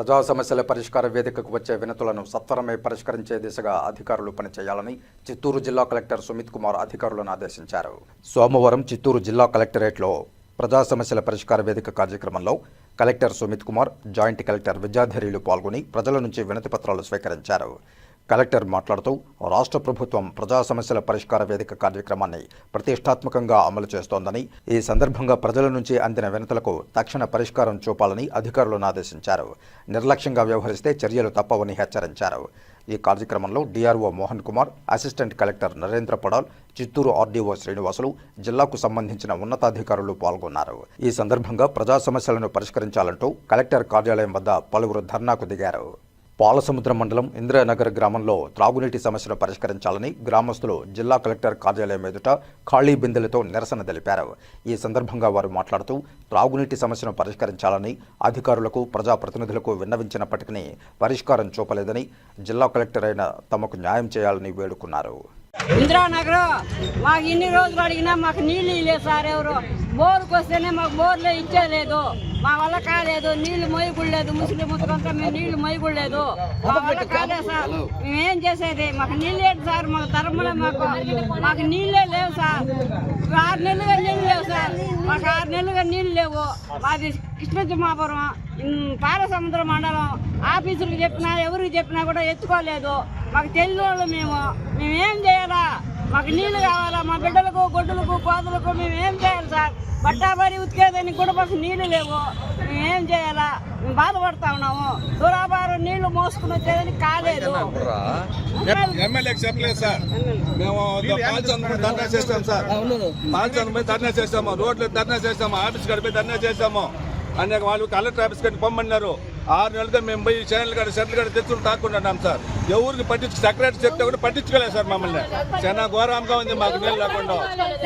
ప్రజా సమస్యల పరిష్కార వేదికకు వచ్చే వినతులను సత్వరమే పరిష్కరించే దిశగా అధికారులు పనిచేయాలని చిత్తూరు జిల్లా కలెక్టర్ సుమిత్ కుమార్ అధికారులను ఆదేశించారు. సోమవారం చిత్తూరు జిల్లా కలెక్టరేట్లో ప్రజా సమస్యల పరిష్కార వేదిక కార్యక్రమంలో collector Sumit Kumar joint collector విద్యాధరిలు పాల్గొని ప్రజల నుంచి వినతి పత్రాలు స్వీకరించారు. కలెక్టర్ మాట్లాడుతూ రాష్ట్ర ప్రభుత్వం ప్రజా సమస్యల పరిష్కార వేదిక కార్యక్రమాన్ని ప్రతిష్టాత్మకంగా అమలు చేస్తోందని ఈ సందర్భంగా ప్రజల నుంచి అందిన వినతులకు తక్షణ పరిష్కారం చూపాలని అధికారులను ఆదేశించారు. నిర్లక్ష్యంగా వ్యవహరిస్తే చర్యలు తప్పవని హెచ్చరించారు. ఈ కార్యక్రమంలో DRO Mohan Kumar assistant collector Narendra Padal Chittoor RDO Srinivasulu జిల్లాకు సంబంధించిన ఉన్నతాధికారులు పాల్గొన్నారు. ఈ సందర్భంగా ప్రజా సమస్యలను పరిష్కరించాలంటూ కలెక్టర్ కార్యాలయం వద్ద పలువురు ధర్నాకు దిగారు. పాలసముద్రం మండలం ఇందిరానగర్ గ్రామంలో త్రాగునీటి సమస్యను పరిష్కరించాలని గ్రామస్తులు జిల్లా కలెక్టర్ కార్యాలయం ఎదుట ఖాళీ బిందెలతో నిరసన తెలిపారు. ఈ సందర్భంగా వారు మాట్లాడుతూ త్రాగునీటి సమస్యను పరిష్కరించాలని అధికారులకు ప్రజాప్రతినిధులకు విన్నవించినప్పటికీ పరిష్కారం చూపలేదని జిల్లా కలెక్టర్ అయిన తమకు న్యాయం చేయాలని వేడుకున్నారు. ఇందిరానగర్ మాకు ఇన్ని రోజులు అడిగినా మాకు నీళ్ళు ఇవ్వలేదు సార్ ఎవరు. బోర్కి వస్తేనే మాకు బోర్లే ఇచ్చేలేదు. మా వల్ల కాలేదు. నీళ్ళు మొయ్యకూడలేదు ముసలి ముత్తకంతా మేము నీళ్ళు మొయ్యకూడలేదు మా వల్ల కాలేదు సార్. మేమేం చేసేది? మాకు నీళ్ళు ఏంటి సార్. మాకు తరములే మాకు. మాకు నీళ్ళే లేవు ఆరు నెలలుగా నీళ్ళు లేవు సార్. మాకు ఆరు నెలలుగా నీళ్ళు లేవు. మాది కృష్ణజమాపురం పాలసముద్ర మండలం. ఆఫీసులకు చెప్పినా ఎవరికి చెప్పినా కూడా ఎత్తుకోలేదు. మాకు తెలియని వాళ్ళు మేము. మేమేం చేయాలా? మాకు నీళ్ళు కావాలా? మా బిడ్డలకు గొడ్డులకు కోతలకు మేము ఏం చేయాలి సార్? బట్టా ఉతికేదానికి కూడా మాకు నీళ్ళు లేవు. మేమేం చేయాలా? మేము బాధపడతా ఉన్నాము. దూరాభారం నీళ్ళు మోసుకుని వచ్చేదానికి కాలేదు. ఎమ్మెల్యేకి చెప్పలేదు సార్. మేము పాల్చంద్ర ధర్నా చేస్తాం సార్. పాల్చంద్ర పోయి ధర్నా చేస్తాము. రోడ్లు ధర్నా చేస్తాము. ఆఫీస్ కాడ పోయి ధర్నా చేస్తాము. అనేక వాళ్ళు కలెక్టర్ ఆఫీస్ కట్టి పొమ్మన్నారు. ఆరు నెలలుగా మేము పోయి ఛానల్ కాడ సెట్లు కాడ తెచ్చుకుని తాక్కుంటున్నాం సార్. ఎవరికి పట్టించు సెక్రటరీ చెప్తే కూడా పట్టించుకోలేదు సార్ మమ్మల్ని. చాలా ఘోరంగా ఉంది మాకు నీళ్ళు లేకుండా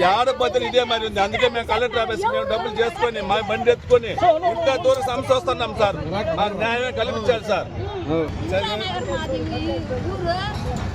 ఈ ఆడపద్ధతి ఇదే మరి ఉంది. అందుకే మేము కలెక్టర్ ఆఫీస్ మేము డబ్బులు చేసుకొని మా బండి ఎత్తుకొని ఇంత దూరం సంస్థ వస్తున్నాం సార్. మాకు న్యాయమే కల్పించాలి సార్.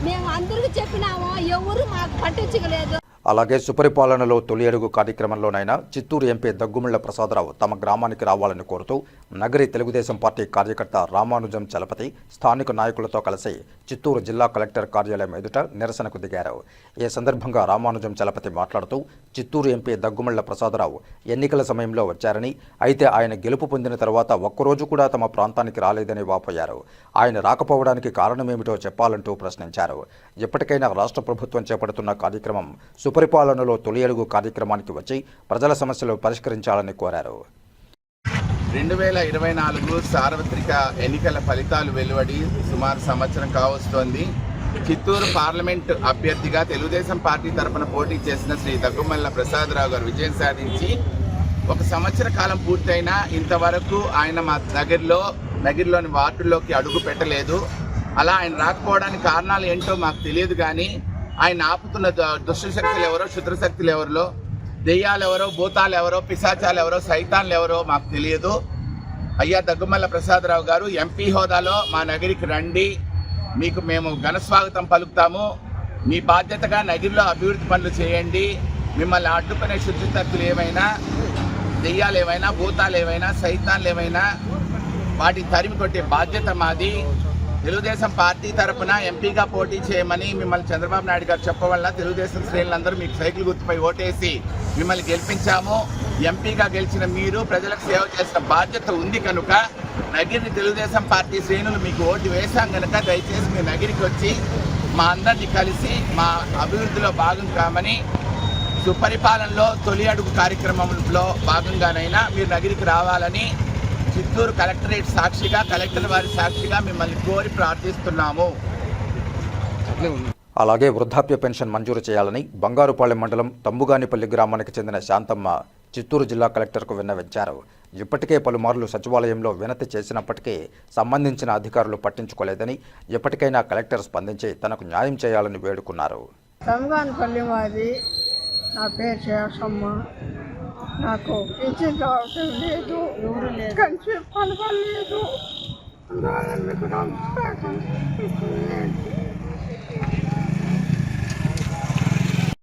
మేము అందరికి చెప్పినాము ఎవరు మాకు పట్టించుకోలేదు. అలాగే సుపరిపాలనలో తొలి అడుగు కార్యక్రమంలోనైనా చిత్తూరు ఎంపీ దగ్గుమిళ్ళ ప్రసాదరావు తమ గ్రామానికి రావాలని కోరుతూ నగరి తెలుగుదేశం పార్టీ కార్యకర్త రామానుజం చలపతి స్థానిక నాయకులతో కలిసి చిత్తూరు జిల్లా కలెక్టర్ కార్యాలయం ఎదుట నిరసనకు దిగారు. ఈ సందర్భంగా రామానుజం చలపతి మాట్లాడుతూ చిత్తూరు ఎంపీ దగ్గుమిళ్ళ ప్రసాదరావు ఎన్నికల సమయంలో వచ్చారని అయితే ఆయన గెలుపు పొందిన తర్వాత ఒక్కరోజు కూడా తమ ప్రాంతానికి రాలేదని వాపోయారు. ఆయన రాకపోవడానికి కారణమేమిటో చెప్పాలంటూ ప్రశ్నించారు. ఇప్పటికైనా రాష్ట్ర ప్రభుత్వం చేపడుతున్న కార్యక్రమం సుపరిపాలనలో తొలి అడుగు కార్యక్రమానికి వచ్చి ప్రజల సమస్యలు పరిష్కరించాలని కోరారు. రెండు వేల ఇరవై నాలుగు సార్వత్రిక ఎన్నికల ఫలితాలు వెలువడి సుమారు సంవత్సరం కావస్తోంది. చిత్తూరు పార్లమెంట్ అభ్యర్థిగా తెలుగుదేశం పార్టీ తరపున పోటీ చేసిన శ్రీ దగ్గుమల్ల ప్రసాదరావు గారు విజయం సాధించి ఒక సంవత్సర కాలం పూర్తయినా ఇంతవరకు ఆయన మా నగర్లో నగర్లోని వార్డుల్లోకి అడుగు పెట్టలేదు. అలా ఆయన రాకపోవడానికి కారణాలు ఏంటో మాకు తెలియదు కానీ ఆయన ఆపుతున్న దుష్టశక్తులు దుష్ట శక్తులు ఎవరో శుద్రశక్తులు శక్తులు ఎవరో దెయ్యాలు ఎవరో భూతాలు ఎవరో పిశాచాలు ఎవరో సైతాన్లు ఎవరో మాకు తెలియదు. అయ్యా దగ్గుమల్ల ప్రసాదరావు గారు ఎంపీ హోదాలో మా నగరికి రండి. మీకు మేము ఘన స్వాగతం పలుకుతాము. మీ బాధ్యతగా నగిరిలో అభివృద్ధి పనులు చేయండి. మిమ్మల్ని అడ్డుకునే శుద్ధితత్తులు ఏమైనా దెయ్యాలు ఏమైనా భూతాలు ఏమైనా సైతాన్లు ఏమైనా వాటిని తరిమి కొట్టే బాధ్యత మాది. తెలుగుదేశం పార్టీ తరపున ఎంపీగా పోటీ చేయమని మిమ్మల్ని చంద్రబాబు నాయుడు గారు చెప్పవల్ల తెలుగుదేశం శ్రేణులందరూ మీకు సైకిల్ గుర్తుపై ఓటేసి మిమ్మల్ని గెలిపించాము. ఎంపీగా గెలిచిన మీరు ప్రజలకు సేవ చేసిన బాధ్యత ఉంది కనుక నగిరి తెలుగుదేశం పార్టీ శ్రేణులు మీకు ఓటు వేశాం కనుక దయచేసి మీ నగిరికి వచ్చి మా అందరినీ కలిసి మా అభివృద్ధిలో భాగం కామని సుపరిపాలనలో తొలి అడుగు కార్యక్రమంలో భాగంగానైనా మీరు నగిరికి రావాలని చిత్తూరు కలెక్టరేట్ సాక్షిగా కలెక్టర్ వారి సాక్షిగా మిమ్మల్ని కోరి ప్రార్థిస్తున్నాము. అలాగే వృద్ధాప్య పెన్షన్ మంజూరు చేయాలని బంగారుపాలెం మండలం తంబుగానిపల్లి గ్రామానికి చెందిన శాంతమ్మ చిత్తూరు జిల్లా కలెక్టర్కు విన్నవించారు. ఇప్పటికే పలుమార్లు సచివాలయంలో వినతి చేసినప్పటికీ సంబంధించిన అధికారులు పట్టించుకోలేదని ఎప్పటికైనా కలెక్టర్ స్పందించి తనకు న్యాయం చేయాలని వేడుకున్నారు. మాది. నా పేరు శేషమ్మ నాకు పింఛన్ లేదు ఎవరు లేదు. కంచి పలకం లేదు నారాయణ గ్రామ శాఖ